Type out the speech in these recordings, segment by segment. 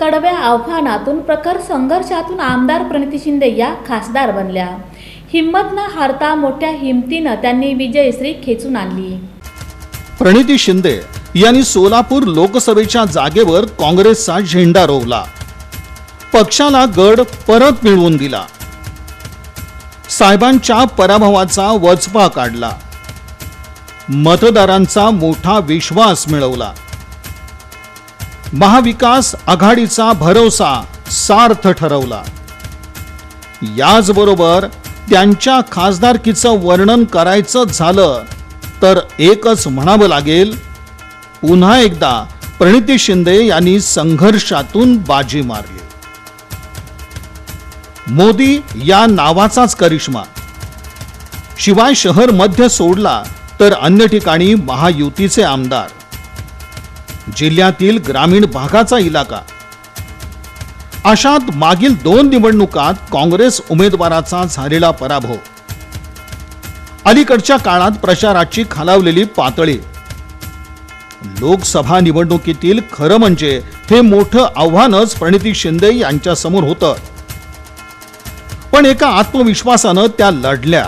कडव्या आव्हानातून प्रखर संघर्षातून आमदार प्रणिती शिंदे या खासदार बनल्या. हिंमत न हारता मोठ्या हिमतीनं त्यांनी विजयश्री खेचून आणली. प्रणिती शिंदे यांनी सोलापूर लोकसभेच्या जागेवर काँग्रेसचा झेंडा रोवला. पक्षाला गड परत मिळवून दिला. साहेबांच्या पराभवाचा वचपा काढला. मतदारांचा मोठा विश्वास मिळवला. महाविकास आघाडीचा भरोसा सार्थ ठरवला. याचबरोबर त्यांच्या खासदारकीचं वर्णन करायचं झालं तर एकच म्हणावं लागेल पुन्हा एकदा प्रणिती शिंदे यांनी संघर्षातून बाजी मारली. मोदी या नावाचाच करिश्मा. शिवाय शहर मध्य सोडला तर अन्य ठिकाणी महायुतीचे आमदार. जिल्ह्यातील ग्रामीण भागाचा इलाका. अशात मागील दोन निवडणुकात काँग्रेस उमेदवाराचा झालेला पराभव. अलीकडच्या काळात प्रचाराची खालावलेली पातळी. लोकसभा निवडणुकीतील खरं म्हणजे हे मोठं आव्हानच प्रणिती शिंदे यांच्यासमोर होतं. पण एका आत्मविश्वासानं त्या लढल्या.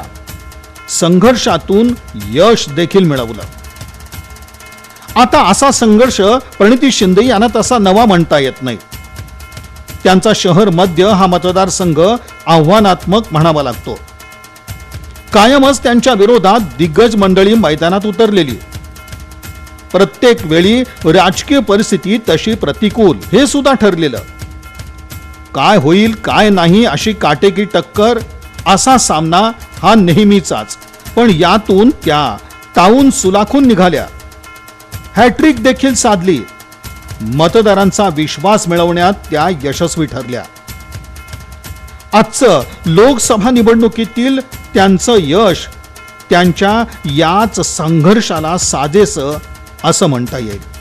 संघर्षातून यश देखील मिळवलं. आता असा संघर्ष प्रणिती शिंदे यांना तसा नवा म्हणता येत नाही. त्यांचा शहर मध्य हा मतदारसंघ आव्हानात्मक म्हणावा लागतो. कायमच त्यांच्या विरोधात दिग्गज मंडळी मैदानात उतरलेली. प्रत्येक वेळी राजकीय परिस्थिती तशी प्रतिकूल हे सुद्धा ठरलेलं. काय होईल काय नाही अशी काटेकी टक्कर असा सामना हा नेहमीचाच. पण यातून त्या ताऊन सुलाखून निघाल्या. हॅट्रिक देखील साधली. मतदारांचा विश्वास मिळवण्यात त्या यशस्वी ठरल्या. आजचं लोकसभा निवडणुकीतील त्यांचं यश त्यांच्या याच संघर्षाला साजेसं असं म्हणता येईल.